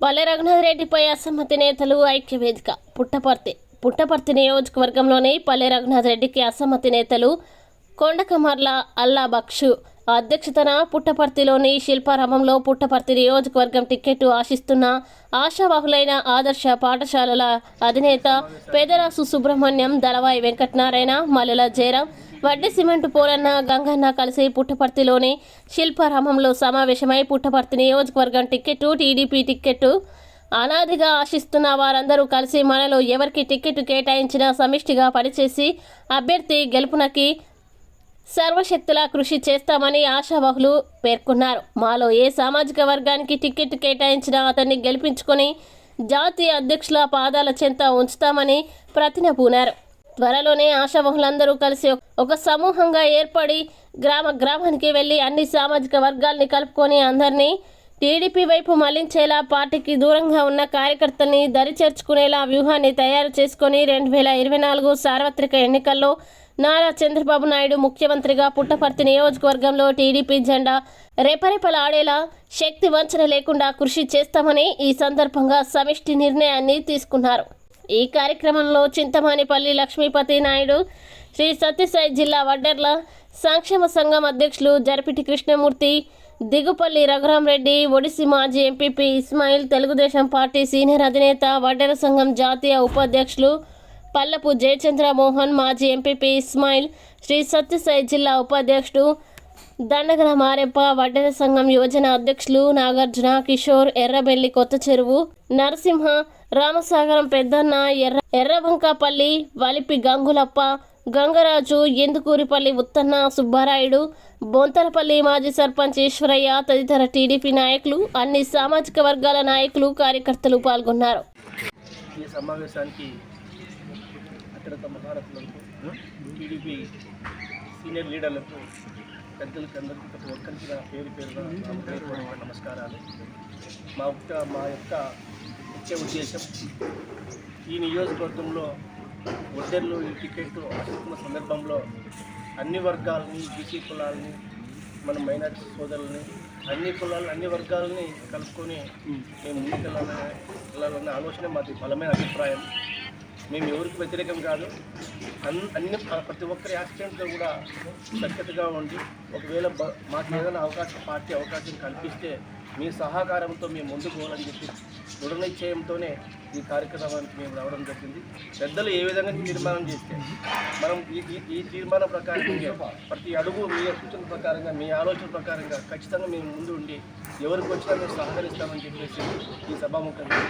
పల్లె రఘునాథ్ రెడ్డిపై అసమ్మతి నేతలు ఐక్య వేదిక పుట్టపర్తి పుట్టపర్తి నియోజకవర్గంలోని పల్లె రఘునాథ్ రెడ్డికి అసమ్మతి నేతలు కొండకమర్ల అల్లా బక్షు అధ్యక్షతన పుట్టపర్తిలోని శిల్పారామంలో పుట్టపర్తి నియోజకవర్గం టికెట్ ఆశిస్తున్న ఆశావాహులైన ఆదర్శ పాఠశాలల అధినేత పేదరాసు సుబ్రహ్మణ్యం దళవాయి వెంకటనారాయణ మల్లెల జయరాం వడ్డీ సిమెంట్ పోలన్న గంగన్న కలిసి పుట్టపర్తిలోని శిల్పారామంలో సమావేశమై పుట్టపర్తి నియోజకవర్గం టికెట్ టీడీపీ టికెట్ అనాదిగా ఆశిస్తున్న వారందరూ కలిసి మనలో ఎవరికి టికెట్ కేటాయించినా సమిష్టిగా పనిచేసి అభ్యర్థి గెలుపునకి సర్వశక్తులా కృషి చేస్తామని ఆశావహులు పేర్కొన్నారు. మాలో ఏ సామాజిక వర్గానికి టికెట్ కేటాయించినా అతన్ని గెలిపించుకొని జాతీయ అధ్యక్షుల పాదాల చెంత ఉంచుతామని ప్రతినపూనారు. త్వరలోనే ఆశావహులందరూ కలిసి ఒక సమూహంగా ఏర్పడి గ్రామ గ్రామానికి వెళ్ళి అన్ని సామాజిక వర్గాల్ని కలుపుకొని అందరినీ టీడీపీ వైపు మళ్ళించేలా పార్టీకి దూరంగా ఉన్న కార్యకర్తల్ని దరి చేర్చుకునేలా వ్యూహాన్ని తయారు చేసుకొని రెండు వేల ఇరవై నాలుగు సార్వత్రిక ఎన్నికల్లో నారా చంద్రబాబు నాయుడు ముఖ్యమంత్రిగా పుట్టపర్తి నియోజకవర్గంలో టీడీపీ జెండా రెపరెపలాడేలా శక్తి వంచన లేకుండా కృషి చేస్తామని ఈ సందర్భంగా సమిష్టి నిర్ణయాన్ని తీసుకున్నారు. ఈ కార్యక్రమంలో చింతమానిపల్లి లక్ష్మీపతి నాయుడు శ్రీ సత్యసాయి జిల్లా వడ్డర్ల సంక్షేమ సంఘం అధ్యక్షులు జరిపిటి కృష్ణమూర్తి దిగుపల్లి రఘురామరెడ్డి ఒడిసి మాజీ MPP Ismail Telugudesam party senior అధినేత వడ్డెర సంఘం జాతీయ ఉపాధ్యక్షులు పల్లపు జయచంద్ర మోహన్ మాజీ ఎంపీపీ ఇస్మాయిల్ శ్రీ సత్యసాయి జిల్లా ఉపాధ్యక్షుడు దండగల మారెప్ప వడ్డెర సంఘం యువజన అధ్యక్షులు నాగార్జున కిషోర్ ఎర్రబెల్లి కొత్త చెరువు నరసింహ రామసాగరం పెద్దన్న ఎర్ర ఎర్రబంకాపల్లి వలిపి గంగులప్ప గంగరాజు ఎందుకూరిపల్లి ఉత్తన్న సుబ్బారాయుడు బొంతలపల్లి మాజీ సర్పంచ్ ఈశ్వరయ్య తదితర టీడీపీ నాయకులు అన్ని సామాజిక వర్గాల నాయకులు కార్యకర్తలు పాల్గొన్నారు. ఈ సమావేశానికి అత్యంత టీడీపీ సీనియర్ లీడర్లకు పెద్దలకు అందరికీ ప్రతి ఒక్కరికి నా పేరు పేరున నమస్కారాలు. మా యొక్క మా యొక్క ముఖ్య ఉద్దేశం ఈ నియోజకవర్గంలో ఒడ్డెర్లు ఈ టికెట్ ఆశిస్తున్న సందర్భంలో అన్ని వర్గాలని బీసీ కులాలని మన మైనార్టీ సోదరులని అన్ని కులాలు అన్ని వర్గాలని కలుపుకొని మేము ముందుకెళ్ళాలని వెళ్ళాలన్న ఆలోచన మాది బలమైన అభిప్రాయం. మేము ఎవరికి వ్యతిరేకం కాదు. అన్ అన్ని ప్రతి ఒక్కరి యాక్సిడెంట్లో కూడా సఖ్యతగా ఉండి ఒకవేళ బ- మాకు ఏదైనా అవకాశం పార్టీ అవకాశం కల్పిస్తే మీ సహకారంతో మేము ముందుకు పోవాలని చెప్పి దృఢ నిశ్చయంతోనే ఈ కార్యక్రమానికి మేము రావడం జరిగింది. పెద్దలు ఏ విధంగా తీర్మానం చేస్తే మనం ఈ ఈ- తీర్మానం ప్రకారంగా ప్రతి అడుగు మీ సూచన ప్రకారంగా మీ ఆలోచన ప్రకారంగా ఖచ్చితంగా మేము ముందు ఉండి ఎవరికి వచ్చినా మేము సహకరిస్తామని చెప్పేసి ఈ సభాముఖంగా